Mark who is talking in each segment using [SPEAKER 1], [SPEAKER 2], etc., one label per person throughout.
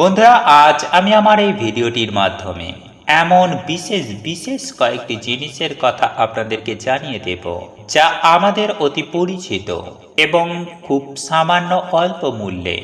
[SPEAKER 1] বন্ধুরা, আজ আমি আমার এই ভিডিওটির মাধ্যমে এমন বিশেষ বিশেষ কয়েকটি জিনিসের কথা আপনাদেরকে জানিয়ে দেব, যা আমাদের অতি পরিচিত এবং খুব সামান্য অল্প মূল্যে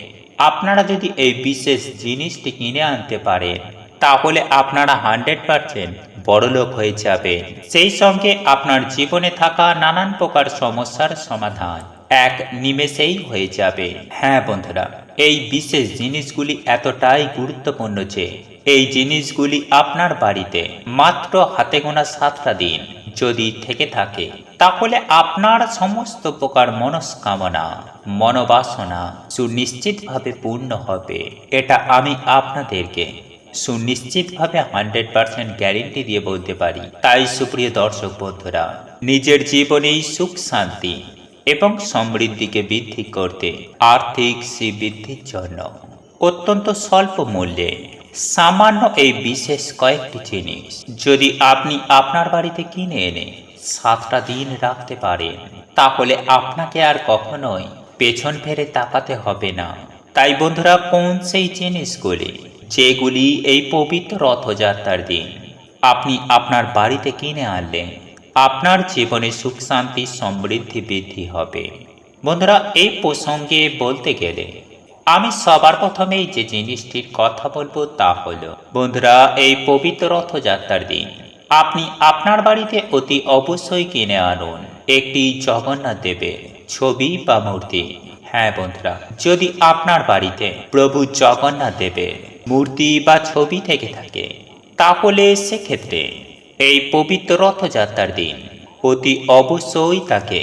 [SPEAKER 1] আপনারা যদি এই বিশেষ জিনিসটি কিনে আনতে পারেন তাহলে আপনারা হান্ড্রেড পারসেন্ট বড়লোক হয়ে যাবে। সেই সঙ্গে আপনার জীবনে থাকা নানান প্রকার সমস্যার সমাধান এক নিমেষেই হয়ে যাবে। হ্যাঁ বন্ধুরা, এই বিশেষ জিনিসগুলি এতটাই গুরুত্বপূর্ণ যে, এই জিনিসগুলি আপনার বাড়িতে মাত্র হাতে গোনা সাতটা দিন যদি থেকে থাকে, তাহলে আপনার সমস্ত প্রকার মনস্কামনা, মনোবাসনা সুনিশ্চিতভাবে পূর্ণ হবে। এটা আমি আপনাদেরকে সুনিশ্চিতভাবে হান্ড্রেড পার্সেন্ট গ্যারেন্টি দিয়ে বলতে পারি। তাই সুপ্রিয় দর্শক বন্ধুরা, নিজের জীবনেই সুখ, শান্তি এবং সমৃদ্ধিকে বৃদ্ধি করতে আর্থিক শ্রীবৃদ্ধির জন্য অত্যন্ত স্বল্প মূল্যে সামান্য এই বিশেষ কয়েকটি জিনিস যদি আপনি আপনার বাড়িতে কিনে এনে সাতটা দিন রাখতে পারেন, তাহলে আপনাকে আর কখনোই পেছন ফেরে তাকাতে হবে না। তাই বন্ধুরা, কোন সেই জিনিসগুলি যেগুলি এই পবিত্র রথযাত্রার দিন। আপনি আপনার বাড়িতে কিনে আনলেন আপনার জীবনে সুখ, শান্তি, সমৃদ্ধি বৃদ্ধি হবে। বন্ধুরা, এই প্রসঙ্গে বলতে গেলে আমি সবার প্রথমেই যে জিনিসটির কথা বলব তা হলো, বন্ধুরা, এই পবিত্র রথযাত্রার দিন। আপনি আপনার বাড়িতে অতি অবশ্যই কিনে আনুন একটি জগন্নাথ দেবের ছবি বা মূর্তি। হ্যাঁ বন্ধুরা, যদি আপনার বাড়িতে প্রভু জগন্নাথ দেবের মূর্তি বা ছবি থেকে থাকে, তাহলে সেক্ষেত্রে এই পবিত্র রথযাত্রার দিন অতি অবশ্যই তাকে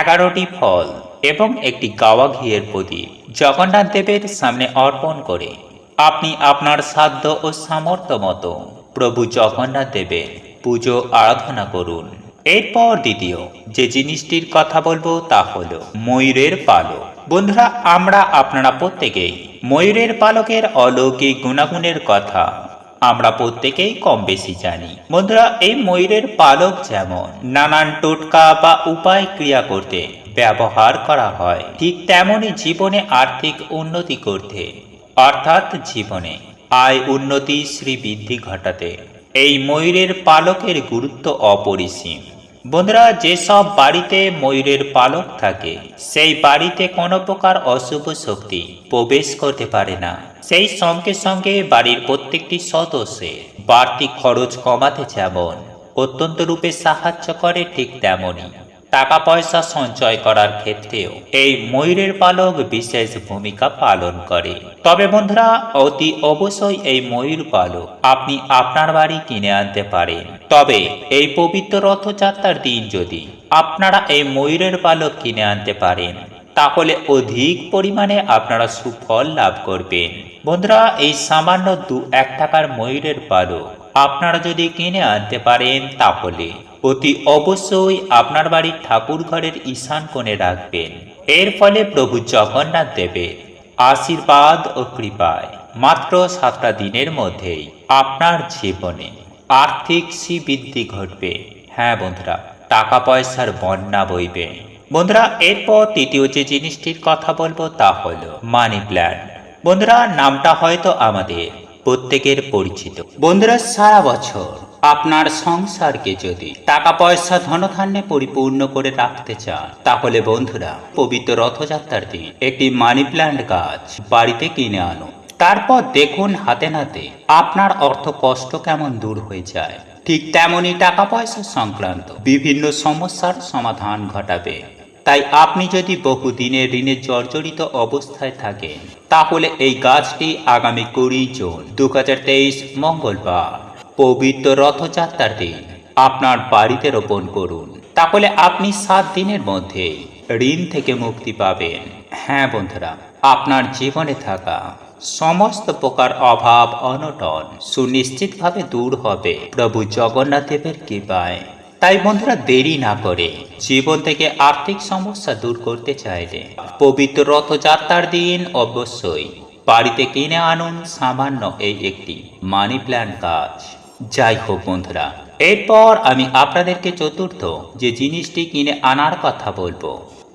[SPEAKER 1] এগারোটি ফল এবং একটি গাওয়া ঘিয়ের প্রদীপ জগন্নাথ দেবের সামনে অর্পণ করে আপনি আপনার সাধ্য ও সামর্থ্য মতো প্রভু জগন্নাথ দেবের পুজো আরাধনা করুন। এরপর দ্বিতীয় যে জিনিসটির কথা বলব তা হলো ময়ূরের পালক। বন্ধুরা, আমরা আপনারা প্রত্যেকেই ময়ূরের পালকের অলৌকিক গুণাগুণের কথা আমরা প্রত্যেকেই কম বেশি জানি। বন্ধুরা, এই ময়ূরের পালক যেমন নানান টোটকা বা উপায় ক্রিয়া করতে ব্যবহার করা হয়, ঠিক তেমনই জীবনে আর্থিক উন্নতি করতে, অর্থাৎ জীবনে আয় উন্নতি শ্রীবৃদ্ধি ঘটাতে। এই ময়ূরের পালকের গুরুত্ব অপরিসীম। বন্ধুরা, যেসব বাড়িতে ময়ূরের পালক থাকে, সেই বাড়িতে কোনো প্রকার অশুভ শক্তি প্রবেশ করতে পারে না। সেই সঙ্গে সঙ্গে বাড়ির প্রত্যেকটি সদস্যের বাড়তি খরচ কমাতে যেমন, অত্যন্ত রূপে সাহায্য করে ঠিক তেমনই। টাকা পয়সা সঞ্চয় করার ক্ষেত্রেও এই ময়ূরের পালক বিশেষ ভূমিকা পালন করে। তবে বন্ধুরা, অতি অবশ্যই এই ময়ূর পালক আপনি আপনার বাড়ি কিনে আনতে পারেন। তবে এই পবিত্র রথযাত্রার দিন যদি আপনারা এই ময়ূরের পালক কিনে আনতে পারেন, তাহলে অধিক পরিমাণে আপনারা সুফল লাভ করবেন। বন্ধুরা, এই সামান্য দু এক টাকার ময়ূরের পালক আপনারা যদি কিনে আনতে পারেন, তাহলে অতি অবশ্যই আপনার বাড়ির ঠাকুর ঘরের ঈশান কোণে রাখবেন। এর ফলে প্রভু জগন্নাথ দেবের আশীর্বাদ ও কৃপায় মাত্র সাতটা দিনের মধ্যেই আপনার জীবনে আর্থিক শ্রীবৃদ্ধি ঘটবে। হ্যাঁ বন্ধুরা টাকা পয়সার বন্যা বইবে। বন্ধুরা, এরপর তৃতীয় যে জিনিসটির কথা বলব তা হলো মানি প্ল্যান্ট বন্ধুরা, নামটা হয়তো আমাদের প্রত্যেকের পরিচিত। বন্ধুরা, সারা বছর আপনার সংসারকে যদি টাকা পয়সা ধনধান্যে পরিপূর্ণ করে রাখতে চান, তাহলে বন্ধুরা, পবিত্র রথযাত্রার দিন একটি মানি প্ল্যান্ট গাছ বাড়িতে কিনে আনো তারপর দেখুন হাতে নাতে আপনার অর্থ কষ্ট কেমন দূর হয়ে যায়। ঠিক তেমনই টাকা পয়সা সংক্রান্ত বিভিন্ন সমস্যার সমাধান ঘটাবে। তাই আপনি যদি বহুদিনের ঋণে জর্জরিত অবস্থায় থাকেন, তাহলে এই গাছটি আগামী কুড়ি জুন দু হাজার তেইশ মঙ্গলবার পবিত্র রথযাত্রার দিন। আপনার বাড়িতে রোপণ করুন। তাহলে আপনি সাত দিনের মধ্যে ঋণ থেকে মুক্তি পাবেন। হ্যাঁ বন্ধুরা, আপনার জীবনে থাকা সমস্ত প্রকার অভাব, অনটন সুনিশ্চিতভাবে দূর হবে। প্রভু জগন্নাথ দেবের কৃপায়। তাই বন্ধুরা, দেরি না করে জীবন থেকে আর্থিক সমস্যা দূর করতে চাইলে পবিত্র রথযাত্রার দিন অবশ্যই বাড়িতে কিনে আনুন সামান্য এই একটি মানি প্ল্যান্ট গাছ। যাই হোক বন্ধুরা, এরপর আমি আপনাদেরকে চতুর্থ যে জিনিসটি কিনে আনার কথা বলব,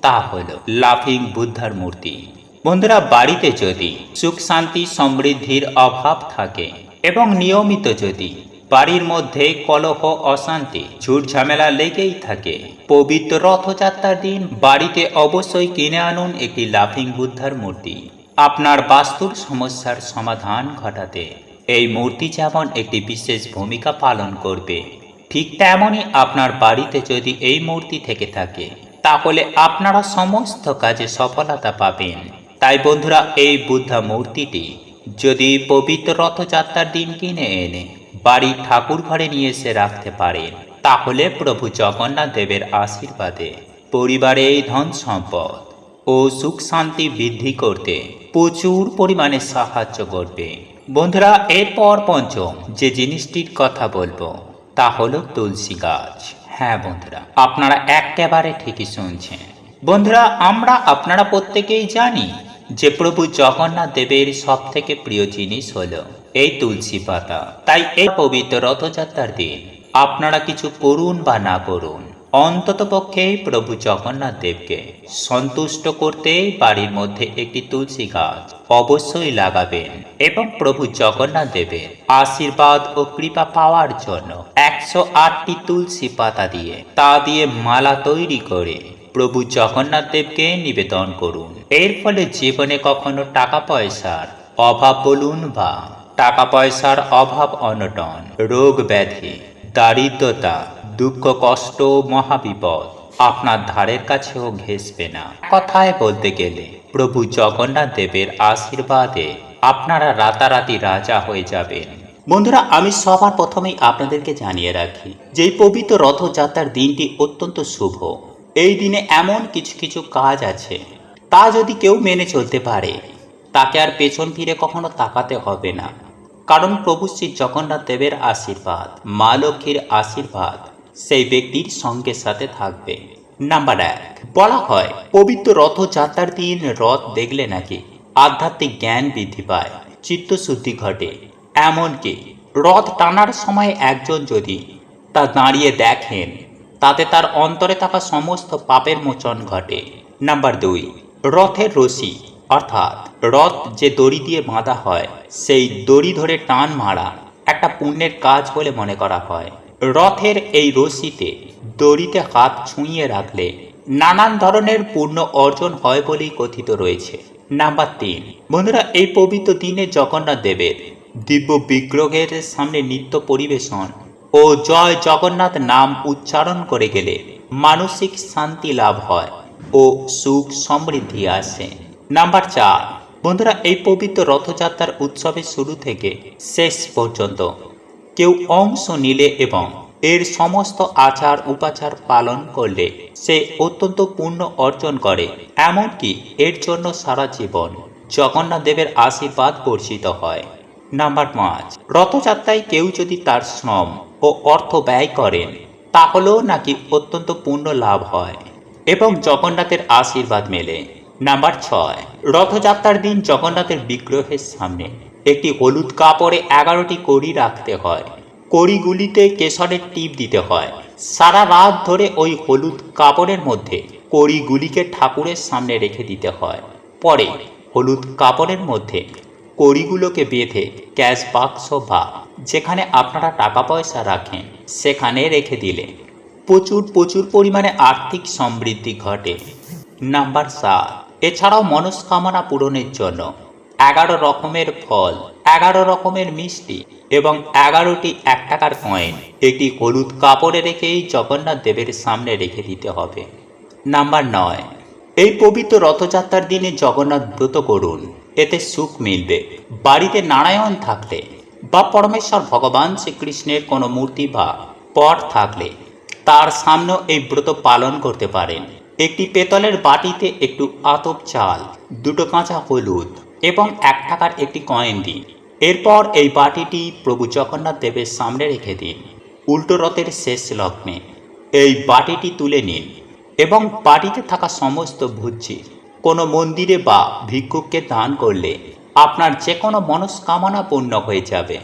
[SPEAKER 1] তা হল লাফিং বুদ্ধার মূর্তি। বন্ধুরা, বাড়িতে যদি সুখ, শান্তি, সমৃদ্ধির অভাব থাকে এবং নিয়মিত যদি বাড়ির মধ্যে কলহ, অশান্তি ঝুট ঝামেলা লেগেই থাকে, পবিত্র রথযাত্রার দিন বাড়িতে অবশ্যই কিনে আনুন একটি লাফিং বুদ্ধার মূর্তি। আপনার বাস্তুর সমস্যার সমাধান ঘটাতে এই মূর্তি যেমন একটি বিশেষ ভূমিকা পালন করবে, ঠিক তেমনই আপনার বাড়িতে যদি এই মূর্তি থেকে থাকে, তাহলে আপনারা সমস্ত কাজে সফলতা পাবেন। তাই বন্ধুরা, এই বুদ্ধা মূর্তিটি যদি পবিত্র রথযাত্রার দিন কিনে এনে বাড়ির ঠাকুর ঘরে নিয়ে এসে রাখতে পারেন, তাহলে প্রভু জগন্নাথ দেবের আশীর্বাদে পরিবারে এই ধন সম্পদ ও সুখ শান্তি বৃদ্ধি করতে প্রচুর পরিমাণে সাহায্য করবে। বন্ধুরা, এরপর পঞ্চম যে জিনিসটির কথা বলব, তা হলো তুলসী গাছ। হ্যাঁ বন্ধুরা, আপনারা একেবারে ঠিকই শুনছেন। বন্ধুরা, আমরা আপনারা প্রত্যেকেই জানি যে প্রভু জগন্নাথ দেবের সব থেকে প্রিয় জিনিস হলো এই তুলসী পাতা। তাই এই পবিত্র রথযাত্রার দিন আপনারা কিছু করুন বা না করুন, অন্তত পক্ষে প্রভু জগন্নাথ দেবকে সন্তুষ্ট করতে বাড়ির মধ্যে একটি তুলসী গাছ অবশ্যই লাগাবেন এবং প্রভু জগন্নাথ দেবের আশীর্বাদ ও কৃপা পাওয়ার জন্য একশো আটটি তুলসী পাতা দিয়ে তা দিয়ে মালা তৈরি করে প্রভু জগন্নাথ দেবকে নিবেদন করুন। এর ফলে জীবনে কখনো টাকা পয়সার অভাব বলুন বা টাকা পয়সার অভাব অনটন, রোগ ব্যাধি, দারিদ্রতা, দুঃখ কষ্ট মহাবিপদ আপনার ধারের কাছেও ঘেসবে না। কথায় বলতে গেলে, প্রভু জগন্নাথ দেবের আশীর্বাদে আপনারা রাতারাতি রাজা হয়ে যাবেন। বন্ধুরা, আমি সবার প্রথমেই আপনাদেরকে জানিয়ে রাখি যে পবিত্র রথযাত্রার দিনটি অত্যন্ত শুভ, এই দিনে এমন কিছু কিছু কাজ আছে, তা যদি কেউ মেনে চলতে পারে, তাকে আর পেছন ফিরে কখনো তাকাতে হবে না। কারণ প্রভু শ্রী জগন্নাথ দেবের আশীর্বাদ, মা লক্ষ্মীর আশীর্বাদ সেই ব্যক্তির সঙ্গে সাথে থাকবে। নাম্বার এক, বলা হয়, পবিত্র রথযাত্রার দিন রথ দেখলে নাকি আধ্যাত্মিক জ্ঞান বৃদ্ধি পায়, চিত্তশুদ্ধি ঘটে। এমনকি রথ টানার সময় একজন যদি তা দাঁড়িয়ে দেখেন, তাতে তার অন্তরে থাকা সমস্ত পাপের মোচন ঘটে। নাম্বার দুই, রথের রশি, অর্থাৎ রথ যে দড়ি দিয়ে বাঁধা হয়, সেই দড়ি ধরে টান মারা একটা পুণ্যের কাজ বলে মনে করা হয়। রথের এই রশিতে দড়িতে হাত ছুঁয়ে রাখলে নানান ধরনের পূর্ণ অর্জন হয় বলেই কথিত রয়েছে। নাম্বার তিন। বন্ধুরা, এই পবিত্র দিনে জগন্নাথ দেবের দিব্য বিগ্রহের সামনে নিত্য পরিবেশন ও জয় জগন্নাথ নাম উচ্চারণ করে গেলে মানসিক শান্তি লাভ হয় ও সুখ সমৃদ্ধি আসে। নাম্বার চার। বন্ধুরা, এই পবিত্র রথযাত্রার উৎসবের শুরু থেকে শেষ পর্যন্ত কেউ অংশ নিলে এবং এর সমস্ত আচার উপাচার পালন করলে সে অত্যন্ত পুণ্য অর্জন করে, এমনকি এর জন্য সারা জীবন জগন্নাথ দেবের আশীর্বাদ বর্ষিত হয়। নাম্বার পাঁচ, রথযাত্রায় কেউ যদি তার শ্রম ও অর্থ ব্যয় করেন, তাহলেও নাকি অত্যন্ত পুণ্য লাভ হয় এবং জগন্নাথের আশীর্বাদ মেলে। নাম্বার ছয়, রথযাত্রার দিন জগন্নাথের বিগ্রহের সামনে একটি হলুদ কাপড়ে এগারোটি কড়ি রাখতে হয়। কড়িগুলিতে কেশরের টিপ দিতে হয়। সারা রাত ধরে ওই হলুদ কাপড়ের মধ্যে কড়িগুলিকে ঠাকুরের সামনে রেখে দিতে হয়। পরে হলুদ কাপড়ের মধ্যে কড়িগুলোকে বেঁধে ক্যাশ বাক্স বা যেখানে আপনারা টাকা পয়সা রাখেন, সেখানে রেখে দিলে প্রচুর প্রচুর পরিমাণে আর্থিক সমৃদ্ধি ঘটে। নাম্বার সাত, এছাড়াও মনস্কামনা পূরণের জন্য এগারো রকমের ফল, এগারো রকমের মিষ্টি এবং এগারোটি এক টাকার কয়েন। একটি হলুদ কাপড়ে রেখেই জগন্নাথ দেবের সামনে রেখে দিতে হবে। নাম্বার নয়, এই পবিত্র রথযাত্রার দিনে জগন্নাথ ব্রত করুন। এতে সুখ মিলবে। বাড়িতে নারায়ণ থাকলে বা পরমেশ্বর ভগবান শ্রীকৃষ্ণের কোনো মূর্তি বা পট থাকলে তার সামনেও এই ব্রত পালন করতে পারেন। একটি পেতলের বাটিতে একটু আতপ চাল, দুটো কাঁচা হলুদ এবং এক টাকার একটি কয়েন দিন। এরপর এই বাটিটি প্রভু জগন্নাথ দেবের সামনে রেখে দিন। উল্টো রথের শেষ লগ্নে এই বাটিটি তুলে নিন এবং বাটিতে থাকা সমস্ত ভুজ্জি কোনো মন্দিরে বা ভিক্ষুককে দান করলে আপনার যে কোনো মনস্কামনা পূর্ণ হয়ে যাবে।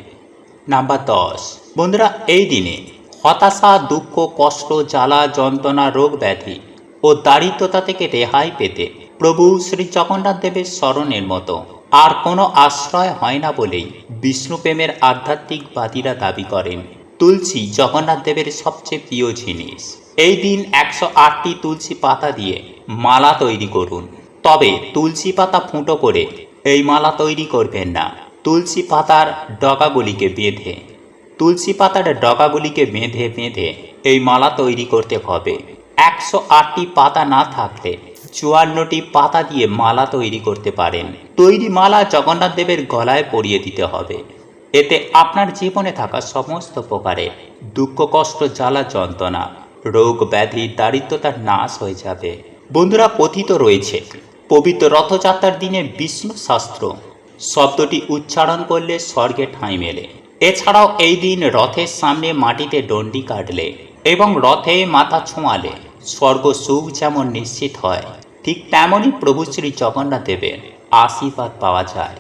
[SPEAKER 1] নাম্বার দশ। বন্ধুরা, এই দিনে হতাশা, দুঃখ, কষ্ট, জ্বালা, যন্ত্রণা, রোগ ব্যাধি ও দারিদ্রতা থেকে রেহাই পেতে প্রভু শ্রী জগন্নাথ দেবের স্মরণের মতো। আর কোনো আশ্রয় হয় না বলেই বিষ্ণু প্রেমের আধ্যাত্মিকবাদীরা দাবি করেন, তুলসী জগন্নাথ দেবের সবচেয়ে প্রিয় জিনিস। এই দিন একশো আটটি তুলসী পাতা দিয়ে মালা তৈরি করুন। তবে তুলসী পাতা ফুটো করে এই মালা তৈরি করবেন না। তুলসী পাতার ডগাগুলিকে বেঁধে, তুলসী পাতার ডগাগুলিকে বেঁধে বেঁধে এই মালা তৈরি করতে হবে। একশো আটটি পাতা না থাকলে চুয়ান্নটি পাতা দিয়ে মালা তৈরি করতে পারেন। তৈরি মালা জগন্নাথ দেবের গলায় পরিয়ে দিতে হবে। এতে আপনার জীবনে থাকা সমস্ত প্রকারে দুঃখ, কষ্ট, জ্বালা, যন্ত্রণা, রোগ, ব্যাধি, দারিদ্রতার নাশ হয়ে যাবে। বন্ধুরা, কথিত রয়েছে, পবিত্র রথযাত্রার দিনে বিষ্ণু শাস্ত্র শব্দটি উচ্চারণ করলে স্বর্গে ঠাঁই মেলে। এছাড়াও এই দিন রথের সামনে মাটিতে ডন্ডি কাটলে এবং রথে মাথা ছোঁয়ালে স্বর্গ সুখ যেমন নিশ্চিত হয় ঠিক তেমনই প্রভু শ্রী জগন্নাথ দেবের আশীর্বাদ পাওয়া যায়।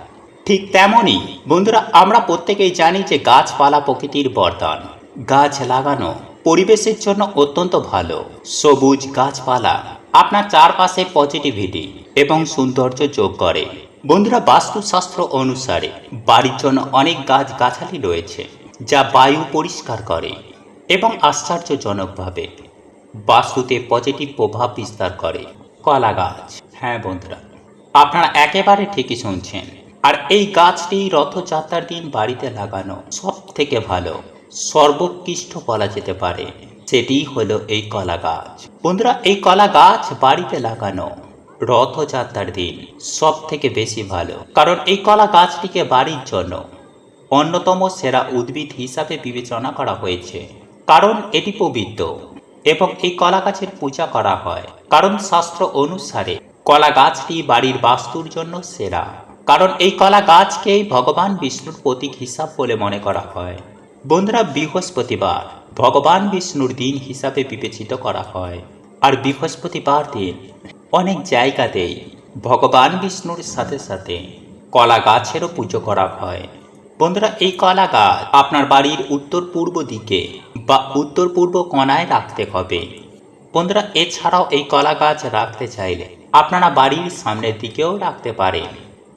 [SPEAKER 1] ঠিক তেমনই, বন্ধুরা, আমরা প্রত্যেকেই জানি যে গাছপালা প্রকৃতির বরদান গাছ লাগানো পরিবেশের জন্য অত্যন্ত ভালো। সবুজ গাছপালা আপনার চারপাশে পজিটিভিটি এবং সৌন্দর্য যোগ করে। বন্ধুরা, বাস্তুশাস্ত্র অনুসারে বাড়ির জন্য অনেক গাছ গাছালি রয়েছে, যা বায়ু পরিষ্কার করে এবং আশ্চর্যজনকভাবে বাস্তুতে পজিটিভ প্রভাব বিস্তার করে। কলা গাছ হ্যাঁ বন্ধুরা, আপনারা একেবারে ঠিকই শুনছেন। আর এই গাছটি রথযাত্রার দিন বাড়িতে লাগানো সব থেকে ভালো, সর্বোৎকৃষ্ট বলা যেতে পারে, সেটি হলো এই কলা গাছ বন্ধুরা, এই কলা গাছ বাড়িতে লাগানো রথযাত্রার দিন সব থেকে বেশি ভালো, কারণ এই কলা গাছটিকে বাড়ির জন্য অন্যতম সেরা উদ্ভিদ হিসাবে বিবেচনা করা হয়েছে, কারণ এটি পবিত্র। এবং এই কলা গাছের পূজা করা হয়। কারণ শাস্ত্র অনুসারে কলা গাছটি বাড়ির বাস্তুর জন্য সেরা। কারণ এই কলা গাছকেই ভগবান বিষ্ণুর প্রতীক হিসাব বলে মনে করা হয়। বন্ধুরা, বৃহস্পতিবার ভগবান বিষ্ণুর দিন হিসাবে বিবেচিত করা হয়। আর বৃহস্পতিবার দিন অনেক জায়গাতেই ভগবান বিষ্ণুর সাথে সাথে কলা গাছেরও পুজো করা হয়। বন্ধুরা, এই কলা গাছ আপনার বাড়ির উত্তর পূর্ব দিকে বা উত্তর পূর্ব কোণায় রাখতে হবে। বন্ধুরা, এছাড়াও এই কলা গাছ রাখতে চাইলে আপনারা বাড়ির সামনের দিকেও রাখতে পারেন।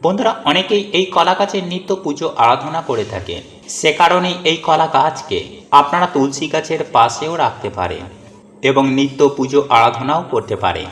[SPEAKER 1] বন্ধুরা, অনেকেই এই কলা গাছের নিত্য পুজো আরাধনা করে থাকেন। সে কারণেই এই কলা গাছকে আপনারা তুলসী গাছের পাশেও রাখতে পারেন এবং নিত্য পুজো আরাধনাও করতে পারেন।